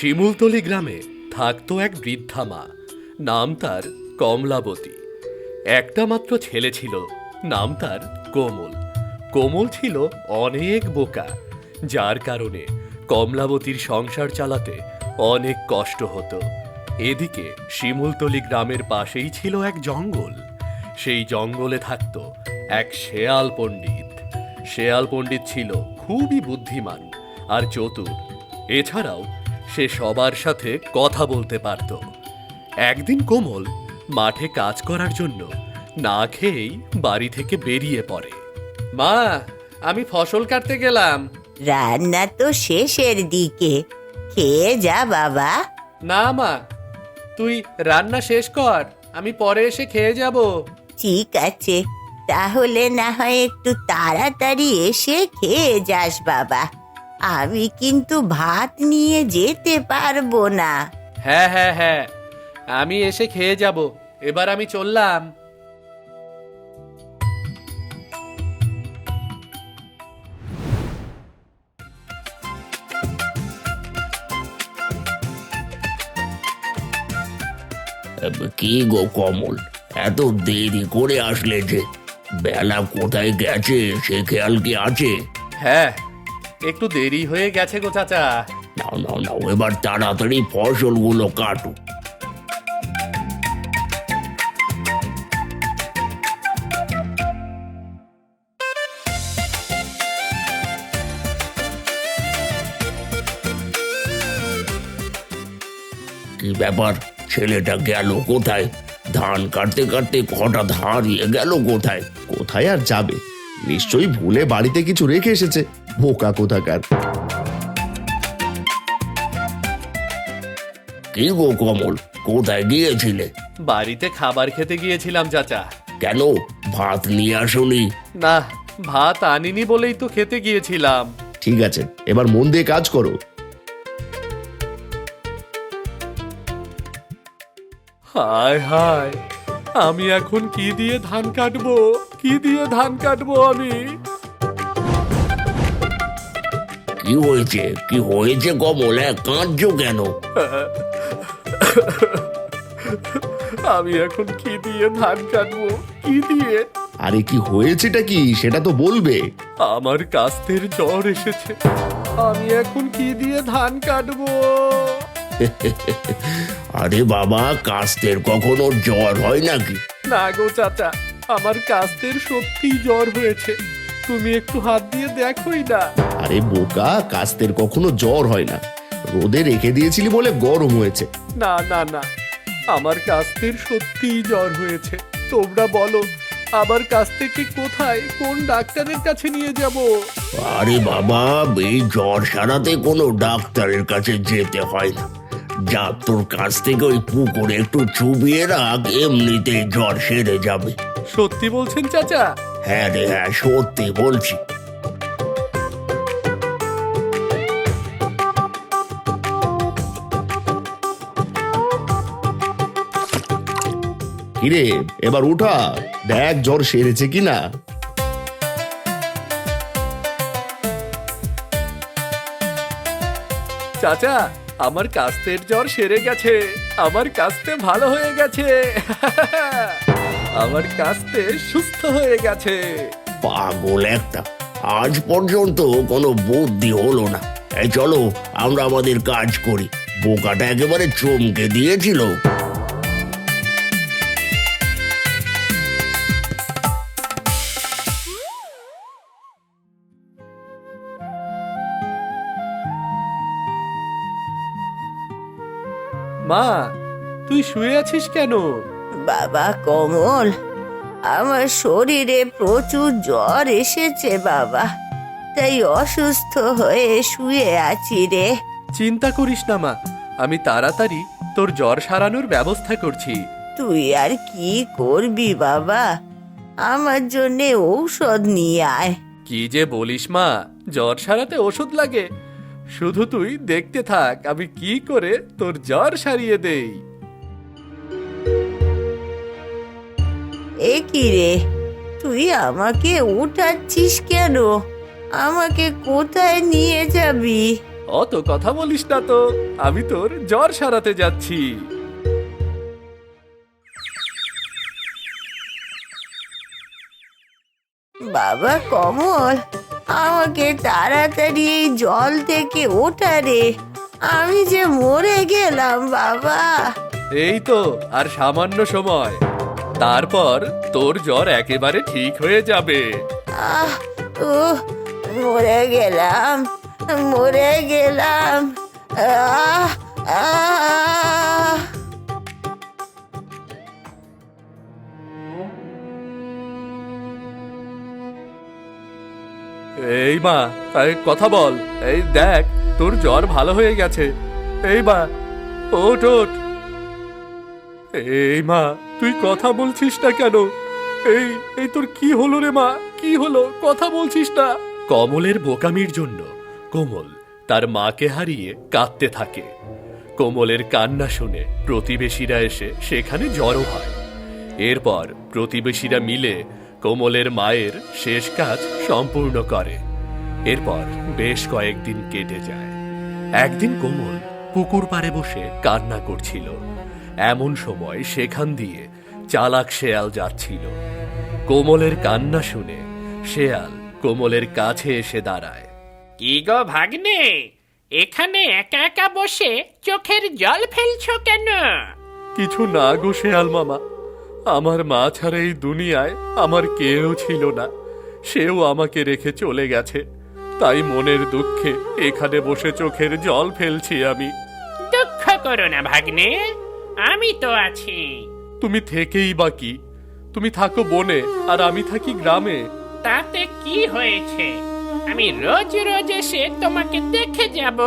শিমুলতলি গ্রামে থাকতো এক বৃদ্ধা মা। নাম তার কমলাবতী। একটা মাত্র ছেলে ছিল, নাম তার কোমল। কোমল ছিল অনেক বোকা। যার কারণে কমলাবতীর সংসার চালাতে অনেক কষ্ট হতো। এদিকে শিমুলতলি গ্রামের পাশেই ছিল এক জঙ্গল। সেই জঙ্গলে থাকত এক শেয়াল পণ্ডিত। শেয়াল পণ্ডিত ছিল খুবই বুদ্ধিমান আর চতুর। এছাড়াও সে সবার সাথে কথা বলতে পারত। একদিন কোমল মাঠে কাজ করার জন্য না খেয়েই বাড়ি থেকে বেরিয়ে পড়ে। মা আমি ফসল কাটতে গেলাম। রান্না তো শেষের দিকে। খেয়ে যা বাবা। না মা তুই রান্না শেষ কর আমি পরে এসে খেয়ে যাব। ঠিক আছে তাহলে না হয় একটু তাড়াতাড়ি এসে খেয়ে যাস বাবা। আমি কিন্তু ভাত নিয়ে যেতে পারব না। হ্যাঁ হ্যাঁ হ্যাঁ। আমি এসে খেয়ে যাব। এবার আমি চললাম। কি গো কমল? এত দেরি করে আসলে যে। বেলা কোথায় গেছে? সে খেয়াল কি আছে? হ্যাঁ একটু দেরি হয়ে গেছে গো চাচা। নাও নাও নাও এবার তাড়াতাড়ি ফসলগুলো কাটো। কি ব্যাপার? ছেলেটা গেল কোথায়? ধান কাটতে কাটতে হঠাৎ হারিয়ে গেল কোথায়? কোথায় আর যাবে? নিশ্চয়ই ভুলে বাড়িতে কিছু রেখে এসেছে। বোকা কোথাকার। কি গো কমল কোথায় গিয়েছিলে? বাড়িতে খাবার খেতে গিয়েছিলাম চাচা। কেন? ভাত নিয়ে আসনি। না ভাত আনিনি বলেই তো খেতে গিয়েছিলাম। ঠিক আছে এবার মন দিয়ে কাজ করো। হায় হায় আমি এখন কি দিয়ে ধান কাটবো? কি দিয়ে ধান কাটবো আমি? কি হয়েছে? কি হয়েছে কমল? এক কাঁদছো কেন? আমি এখন কি দিয়ে ধান কাটবো? কি দিয়ে? আরে কি হয়েছেটা কি? সেটা তো বলবে। আমার কাস্তের জ্বর এসেছে। আমি এখন কি দিয়ে ধান কাটবো? আরে বাবা কাস্তের কখনো জ্বর হয় নাকি? না গো চাচা আমার কাস্তের সত্যি জ্বর হয়েছে। তুমি একটু হাত দিয়ে দেখোই না। আরে বোকা কাস্তের কখনো জ্বর হয় না। রোদে রেখে দিয়েছিলি বলে গরম হয়েছে। না না না। আমার কাস্তের সত্যিই জ্বর হয়েছে। তোমরা বলো কাছ থেকে কোথায় কোন ডাক্তারের কাছে নিয়ে যাব? আরে বাবা এই জ্বর সারাতে কোনো ডাক্তারের কাছে যেতে হয় না। যা তোর কাছ থেকে ওই পুকুরে একটু চুবিয়ে রাখ এমনিতেই জ্বর সেরে যাবে। সত্যি বলছেন চাচা? হ্যাঁ রে হ্যাঁ সত্যি বলছি। কিরে, এবার উঠা, দেখ জ্বর সেরেছে কিনা। চাচা, আমার কাস্তের জ্বর সেরে গেছে, আমার কাস্তে ভালো হয়ে গেছে। আমার কাস্তে সুস্থ হয়ে গেছে। পাগল একটা। আজ পর্যন্ত কোনো বুদ্ধি হলো না। এই চলো আমরা আমাদের কাজ করি। বোকাটা একেবারে চমকে দিয়েছিল। মা তুই শুয়ে আছিস কেন? বাবা কমল আমার শরীরে প্রচুর জ্বর এসেছে বাবা তাই অসুস্থ হয়ে শুয়ে আছি রে। চিন্তা করিস না মা আমি তাড়াতাড়ি তোর জ্বর সারানোর ব্যবস্থা করছি। তুই আর কি করবি বাবা আমার জন্যে ঔষধ নিয়ে আয়। কি যে বলিস মা জ্বর সারাতে ওষুধ লাগে। শুধু তুই দেখতে থাক আমি কি করে তোর জ্বর সারিয়ে দেই। এ কি রে? তুই আমাকে উঠাচ্ছিস কেন? আমাকে কোথায় নিয়ে যাবি? অত কথা বলিস না তো আমি তোর জ্বর সারাতে যাচ্ছি। বাবা কমল আমাকে তাড়াতাড়ি এই জল থেকে ওঠা রে। আমি যে মরে গেলাম বাবা। এই তো আর সামান্য সময়। তারপর তোর জ্বর একেবারে ঠিক হয়ে যাবে। আহ মরে গেলাম মরে গেলাম। আহ আহ। এই মা এই কথা বল এই দেখ তোর জ্বর ভালো হয়ে গেছে। এই মা ওঠ ওঠ। এই মা, তুই কথা বলছিস না কেন? এই এই তোর কি হলো রে মা? কি হলো? কথা বলছিস না? কমলের বোকামির জন্য কোমল তার মাকে হারিয়ে কাঁদতে থাকে। কোমলের কান্না শুনে প্রতিবেশীরা এসে সেখানে জড়ো হয়। এরপর প্রতিবেশীরা মিলে কোমলের মায়ের শেষ কাজ সম্পূর্ণ করে। এরপর বেশ কয়েকদিন কেটে যায়। একদিন কোমল পুকুর পাড়ে বসে কান্না করছিল। এমন সময় সেখান দিয়ে চালাক শেয়াল যাচ্ছিল। কোমলের কান্না শুনে শেয়াল কোমলের কাছে এসে দাঁড়ায়। কি গো ভাগ্নে? এখানে একা একা বসে চোখের জল ফেলছ কেন? কিছু না গো শেয়াল মামা। আমার মা ছাড়া এই দুনিয়ায় আমার কেউ ছিল না। সেও আমাকে রেখে চলে গেছে। তাই মনের দুঃখে এখানে বসে চোখের জল ফেলছি আমি। দুঃখ করো না ভাগ্নে। আমি তো আছি। তুমি থেকেই বা কি? তুমি থাকো বনে আর আমি থাকি গ্রামে। তাতে কি হয়েছে? আমি রোজ রোজ এসে তোমাকে দেখে যাব।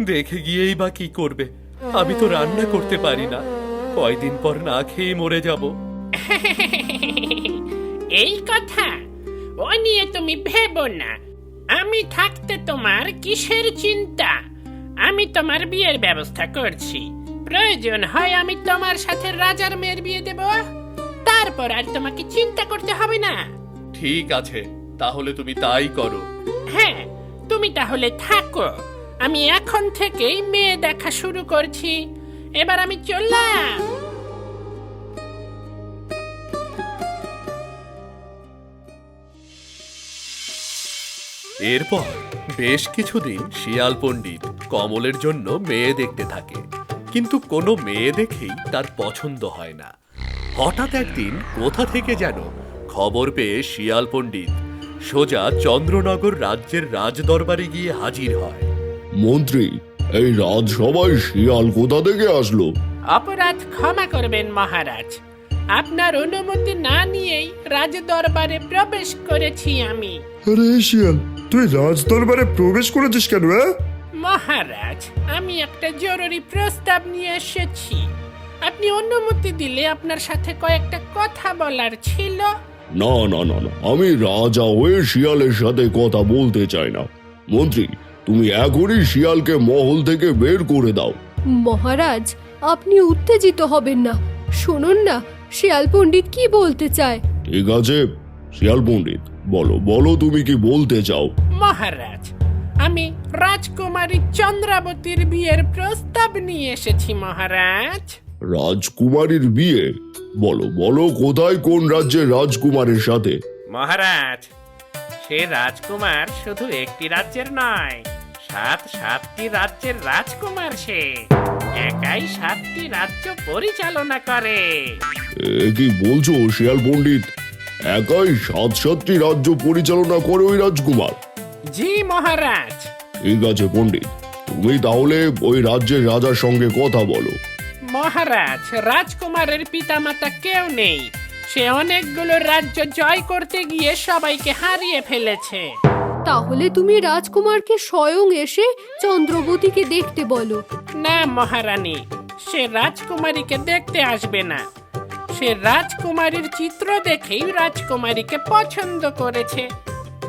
দেখে গিয়েই বা কি করবে? আমি তো রান্না করতে পারি না। কয়দিন পর না খেয়ে মরে যাব। এই কথা? ও নিয়ে তুমি ভেবো না। আমি থাকতে তোমার কিসের চিন্তা? আমি তোমার বিয়ের ব্যবস্থা করছি। প্রয়োজন হয় আমি তোমার সাথে রাজার মেয়ের বিয়ে দেব। তারপর আর তোমাকে চিন্তা করতে হবে না। ঠিক আছে তাহলে তুমি তাই করো। হ্যাঁ তুমি তাহলে থাকো। আমি এখন থেকেই মেয়ে দেখা শুরু করছি। এবার আমি চললাম। এরপর বেশ কিছুদিন শিয়াল পণ্ডিত কমলের জন্য মেয়ে দেখতে থাকে। কিন্তু কোনো মেয়ে দেখেই তার পছন্দ হয় না। হঠাৎ একদিন কোথা থেকে যেন খবর পেয়ে শিয়াল পণ্ডিত সোজা চন্দ্রনগর রাজ্যের রাজদরবারে গিয়ে হাজির হয়। মন্ত্রী এই রাজসভায় শিয়াল কোথা থেকে আসলো? অপরাধ ক্ষমা করবেন মহারাজ। আপনার অনুমতি না নিয়েই রাজ দরবারে প্রবেশ করেছি আমি। আরে শিয়াল তুই রাজ দরবারে প্রবেশ করেছিস কেন হ্যাঁ? মহারাজ আমি একটা জরুরি প্রস্তাব নিয়ে এসেছি। আপনি অনুমতি দিলে আপনার সাথে কয়েকটা কথা বলার ছিল। না না না না আমি রাজা হয়ে শিয়ালের সাথে কথা বলতে চাই না। মন্ত্রী তুমি এখনই শিয়ালকে মহল থেকে বের করে দাও। মহারাজ আপনি উত্তেজিত হবেন না। শুনুন না শিয়াল পণ্ডিত কি বলতে চায়? ঠিক আছে শিয়াল পণ্ডিত বলো বলো তুমি কি বলতে চাও? মহারাজ আমি রাজকুমারী চন্দ্রাবতীর বিয়ের প্রস্তাব নিয়ে এসেছি মহারাজ। রাজকুমারীর বিয়ে? বলো বলো কোথায় কোন রাজ্যের রাজকুমারের সাথে? মহারাজ সে রাজকুমার শুধু একটি রাজ্যের নয় সাত সাতটি রাজ্যের রাজকুমার সে। একাই সাতটি রাজ্য পরিচালনা করে। এ কি বলছো শিয়াল পণ্ডিত? একাই সাত সাতটি রাজ্য পরিচালনা করে ওই রাজকুমার? জি মহারাজ। ঠিক আছে পণ্ডিত তুমি তাহলে ওই রাজ্যের রাজার সঙ্গে কথা বলো। মহারাজ রাজকুমারের পিতামাতা কেউ নেই। সে অনেকগুলো রাজ্য জয় করতে গিয়ে সবাইকে হারিয়ে ফেলেছে। তাহলে তুমি রাজকুমারকে স্বয়ং এসে চন্দ্রবতীকে দেখতে বলো। না মহারানী সে রাজকুমারীকে দেখতে আসবে না। সে রাজকুমারীর চিত্র দেখেই রাজকুমারীকে পছন্দ করেছে।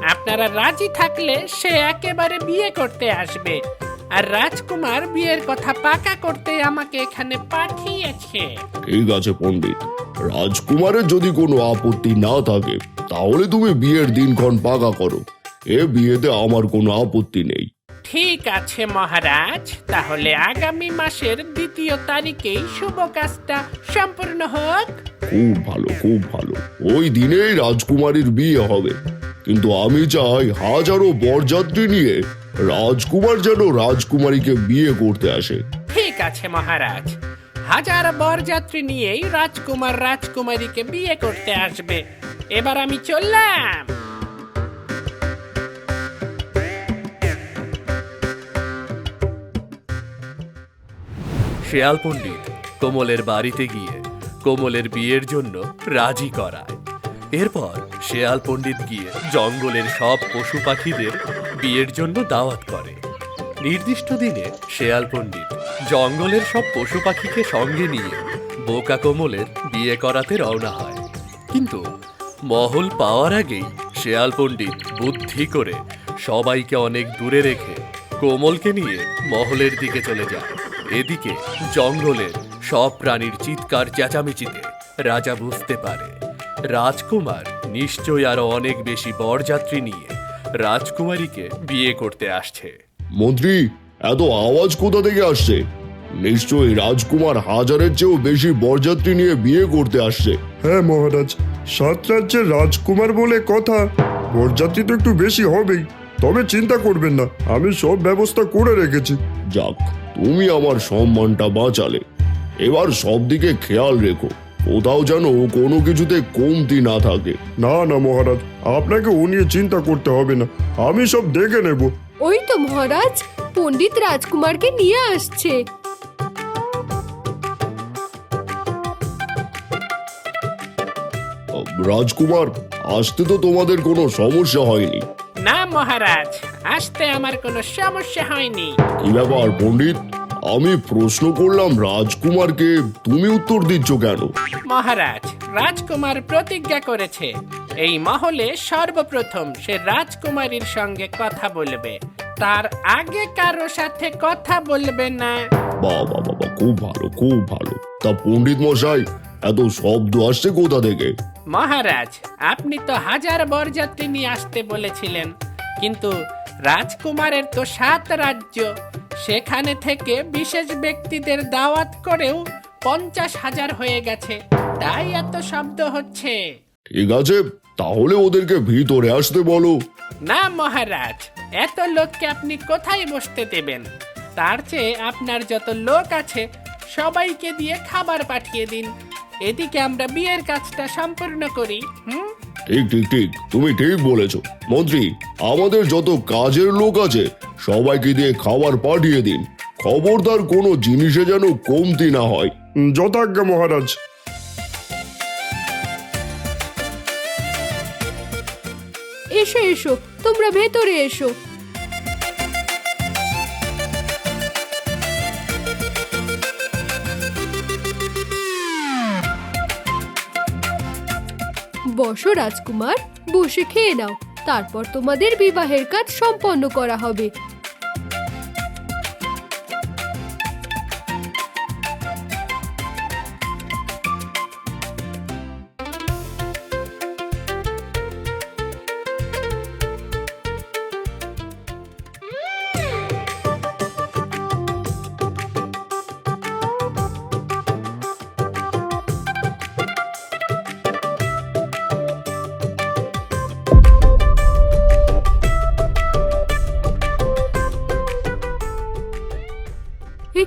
আপনারা রাজি থাকলে সে একেবারে বিয়ে করতে আসবে। আর রাজকুমার বিয়ের কথা পাকা করতে আমাকে এখানে পাঠিয়েছে। ঠিক আছে পণ্ডিত। রাজকুমারের যদি কোনো আপত্তি না থাকে তাহলে তুমি বিয়ের দিনক্ষণ পাকা করো। এ বিয়েতে আমার কোনো আপত্তি নেই। ঠিক আছে মহারাজ। তাহলে আগামী মাসের দ্বিতীয় তারিখেই শুভ কাজটা সম্পূর্ণ হোক। খুব ভালো খুব ভালো। ওই দিনেই রাজকুমারীর বিয়ে হবে। কিন্তু আমি চাই হাজারো বরযাত্রী নিয়ে রাজকুমার যেন রাজকুমারীকে বিয়ে করতে আসে। ঠিক আছে মহারাজ। হাজার বরযাত্রী নিয়েই রাজকুমার রাজকুমারীকে বিয়ে করতে আসবে। এবার আমি চললাম। শেয়াল পণ্ডিত কোমলের বাড়িতে গিয়ে কোমলের বিয়ের জন্য রাজি করায়। এরপর শেয়াল পণ্ডিত গিয়ে জঙ্গলের সব পশু পাখিদের বিয়ের জন্য দাওয়াত করে। নির্দিষ্ট দিনে শেয়াল পণ্ডিত জঙ্গলের সব পশু পাখিকে সঙ্গে নিয়ে বোকা কোমলের বিয়ে করাতে রওনা হয়। কিন্তু মহল পাওয়ার আগেই শেয়াল পণ্ডিত বুদ্ধি করে সবাইকে অনেক দূরে রেখে কোমলকে নিয়ে মহলের দিকে চলে যায়। এদিকে জঙ্গলের সব প্রাণীর চিৎকার চেঁচামেচিতে রাজা বুঝতে পারে। রাজকুমার নিশ্চয়ই আরও অনেক বেশি বরযাত্রী নিয়ে রাজকুমারীকে বিয়ে করতে আসছে। মন্ত্রী এত আওয়াজ কোথা থেকে আসছে? নিশ্চয়ই রাজকুমার হাজারের চেয়েও বেশি বরযাত্রী নিয়ে বিয়ে করতে আসছে। হ্যাঁ মহারাজ সাত রাজ্যের রাজকুমার বলে কথা বরযাত্রী তো একটু বেশি হবেই। তবে চিন্তা করবেন না আমি সব ব্যবস্থা করে রেখেছি। যাক তুমি আমার সম্মানটা বাঁচালে। এবার সব দিকে খেয়াল রেখো। কোথাও যেন কোনো কিছুতে কমতি না থাকে। না না মহারাজ আপনাকে ও নিয়ে চিন্তা করতে হবে না। আমি সব দেখে নেব। ওই তো মহারাজ পণ্ডিত রাজকুমারকে নিয়ে আসছে। রাজকুমার আসতে তো তোমাদের কোনো সমস্যা হয়নি। না মহারাজ আসতে আমার কোনো সমস্যা হয়নি। কি ব্যাপার পণ্ডিত? আমি প্রশ্ন করলাম রাজকুমারকে তুমি উত্তর দিচ্ছ কেন? মহারাজ রাজকুমার প্রতিজ্ঞা করেছে। এই মহলে সর্বপ্রথম সে রাজকুমারীর সঙ্গে কথা বলবে। তার আগে কারও সাথে কথা বলবে না। বাবা বাবা খুব ভালো খুব ভালো। তা পণ্ডিত মশাই এত শব্দ আসছে কোথা থেকে? মহারাজ আপনি তো হাজার বরযাত্রী নিয়ে আসতে বলেছিলেন। কিন্তু রাজকুমারের তো সাত রাজ্য। সেখানে থেকে বিশেষ ব্যক্তিদের দাওয়াত করেও পঞ্চাশ হাজার হয়ে গেছে। তাই এত শব্দ হচ্ছে। ঠিক আছে তাহলে ওদেরকে ভিতরে আসতে বলো। না মহারাজ এত লোককে আপনি কোথায় বসতে দেবেন? তার চেয়ে আপনার যত লোক আছে সবাইকে দিয়ে খাবার পাঠিয়ে দিন। এদিকে আমরা বিয়ের কাজটা সম্পূর্ণ করি হুম? ঠিক ঠিক ঠিক। তুমি ঠিক বলেছ। মন্ত্রী আমাদের যত কাজের লোক আছে সবাইকে দিয়ে খাবার পাঠিয়ে দিন। খবরদার কোনো জিনিসে যেন কমতি না হয়। উম, যথাজ্ঞা মহারাজ। এসো এসো তোমরা ভেতরে এসো। বসো রাজকুমার বসে খেয়ে নাও। তারপর তোমাদের বিবাহের কাজ সম্পন্ন করা হবে।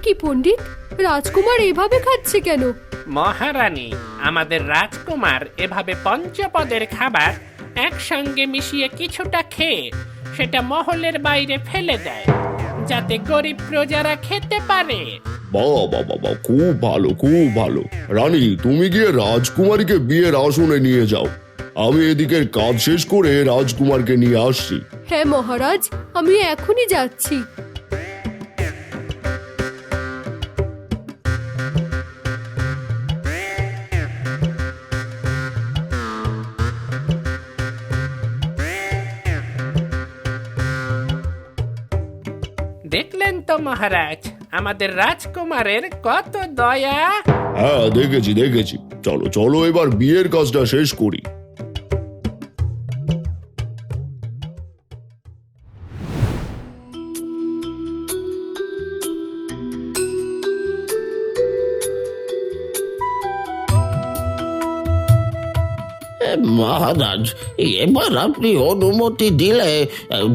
কি পণ্ডিত? রাজকুমার এভাবে খাচ্ছে কেন? মহারানী আমাদের রাজকুমার এভাবে পঞ্চপদের খাবার একসঙ্গে মিশিয়ে কিছুটা খেয়ে সেটা মহলের বাইরে ফেলে দেয় যাতে গরিব প্রজারা খেতে পারে। বাবা বাবা খুব ভালো খুব ভালো। রানী তুমি গিয়ে রাজকুমারীকে বিয়ের আসনে নিয়ে যাও। আমি এদিকের কাজ শেষ করে রাজকুমারকে নিয়ে আসছি। হ্যাঁ মহারাজ আমি এখনই যাচ্ছি। মহারাজ আমাদের রাজকুমারের কত দয়া? হ্যাঁ দেখেছি দেখেছি। চলো চলো এবার বিয়ের কাজটা শেষ করি। মহারাজ এবার আপনি অনুমতি দিলে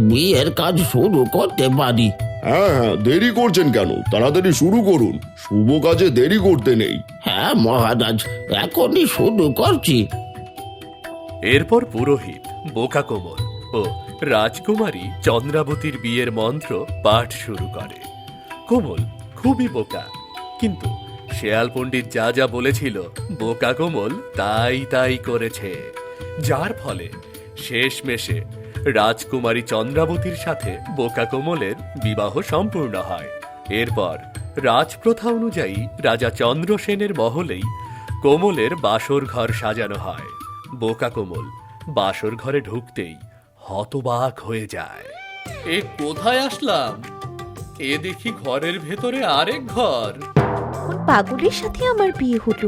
বিয়ের কাজ শুরু করতে পারি। হ্যাঁ হ্যাঁ দেরি করছেন কেন? তাড়াতাড়ি শুরু করুন। শুভ কাজে দেরি করতে নেই। হ্যাঁ মহারাজ এখনই শুরু করছি। এরপর পুরোহিত বোকা কোমল ও রাজকুমারী চন্দ্রাবতীর বিয়ের মন্ত্র পাঠ শুরু করে। কোমল খুবই বোকা কিন্তু শেয়াল পণ্ডিত যা যা বলেছিল বোকা কোমল তাই তাই করেছে। যার ফলে শেষমেশে রাজকুমারী চন্দ্রাবতীর সাথে বোকা কোমলের বিবাহ সম্পূর্ণ হয়। এরপর রাজপ্রথা অনুযায়ী রাজা চন্দ্রসেনের মহলেই কোমলের বাসর ঘর সাজানো হয়। বোকা কোমল বাসর ঘরে ঢুকতেই হতবাক হয়ে যায়। এ কোথায় আসলাম? এ দেখি ঘরের ভেতরে আরেক ঘর। কোন পাগলের সাথে আমার বিয়ে হলো?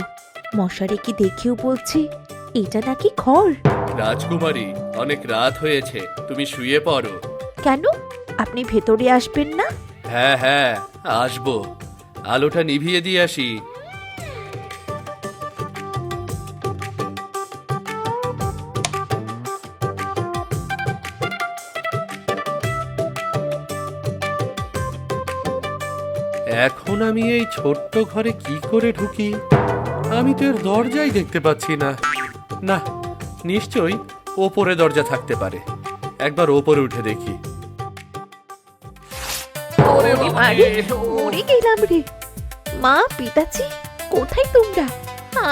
মশারে কি দেখেও বলছে এটা নাকি ঘর? রাজকুমারী অনেক রাত হয়েছে তুমি শুয়ে পড়ো। কেন? আপনি ভেতরে আসবেন না? হ্যাঁ হ্যাঁ আসব। আলোটা নিভিয়ে দিয়ে আসি। এখন আমি এই ছোট্ট ঘরে কি করে ঢুকি? আমি তো এর দরজাই দেখতে পাচ্ছি না। না নিশ্চয়ই ওপরে দরজা থাকতে পারে। একবার ওপরে উঠে দেখি। মারে, গেলাম রে। মা পিতাজি কোথায় তোমরা?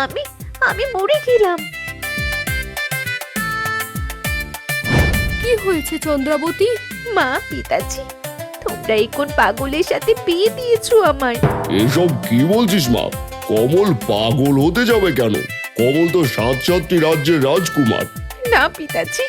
আমি আমি মরে গেলাম। কি হয়েছে চন্দ্রাবতী? মা পিতাজি তোমরা এই কোন পাগলের সাথে বিয়ে দিয়েছ আমার এসব কি বলছিস মা? কমল পাগল হতে যাবে কেন? কমল তো সাত সাতটি রাজ্যের রাজকুমার। না পিতাজি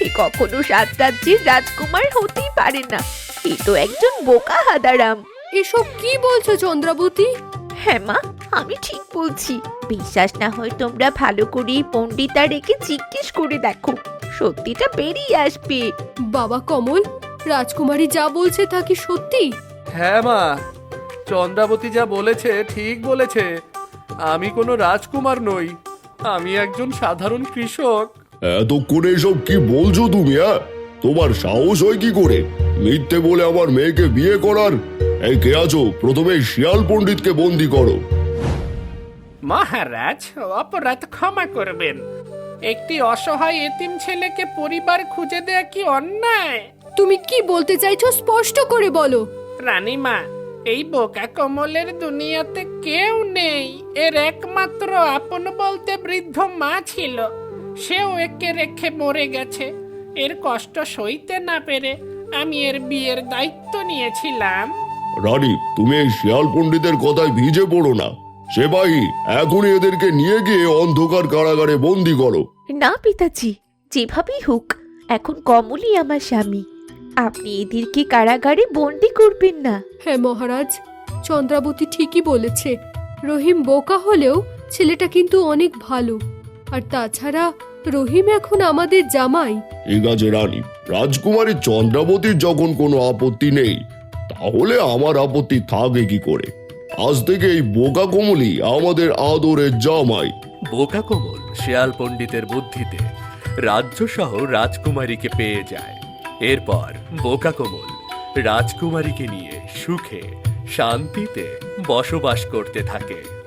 এ কখনো সাত রাজ্যের রাজকুমার হতেই পারে না। এ তো একজন বোকা হাদারাম। এসব কি বলছো চন্দ্রাবতী? হ্যাঁ মা আমি ঠিক বলছি। বিশ্বাস না হয় তোমরা ভালো করে পণ্ডিতা রেখে জিজ্ঞেস করে দেখো। সত্যিটা বেরিয়ে আসবে। বাবা কমল রাজকুমারী যা বলছে তা কি সত্যি? হ্যাঁ মা চন্দ্রাবতী যা বলেছে ঠিক বলেছে। আমি কোনো রাজকুমার নই। আমি একজন সাধারণ কৃষক। এতক্ষণে এসব কি বলছো তুমি হ্যাঁ? তোমার সাহস হয় কি করে? মিথ্যে বলে আমার মেয়েকে বিয়ে করার? এই কে আছো? প্রথমে শিয়াল পণ্ডিতকে বন্দি করো। মহারাজ অপরাধ ক্ষমা করবেন। একটি অসহায় এতিম ছেলেকে পরিবার খুঁজে দেয়া কি অন্যায়? তুমি কি বলতে চাইছো স্পষ্ট করে বলো। রানীমা এই বোকা কমলের দুনিয়াতে কেউ নেই। এর একমাত্র আপন বলতে বৃদ্ধ মা ছিল। সেও একে রেখে মরে গেছে। এর কষ্ট সইতে না পেরে আমি এর বিয়ের দায়িত্ব নিয়েছিলাম। রানী তুমি এই শিয়াল পণ্ডিতের কথায় ভিজে পড়ো না। সেবাই এখনই এদেরকে নিয়ে গিয়ে অন্ধকার কারাগারে বন্দি করো। না পিতাজি যেভাবেই হোক এখন কমলই আমার স্বামী। আপনি এদেরকে কারাগারে বন্দি করবেন না। হ্যাঁ মহারাজ চন্দ্রাবতী ঠিকই বলেছে। রহিম বোকা হলেও ছেলেটা কিন্তু অনেক ভালো। আর তাছাড়া রহিম এখন আমাদের জামাই। ঠিক আছে রানী রাজকুমারী চন্দ্রাবতীর যখন কোনো আপত্তি নেই তাহলে আমার আপত্তি থাকে কি করে? আজ থেকে এই বোকা কমলি আমাদের আদরের জামাই। বোকা কোমল শেয়াল পণ্ডিতের বুদ্ধিতে রাজ্যসহ রাজকুমারীকে পেয়ে যায়। এরপর বোকা কোমল রাজকুমারীকে নিয়ে সুখে শান্তিতে বসবাস করতে থাকে।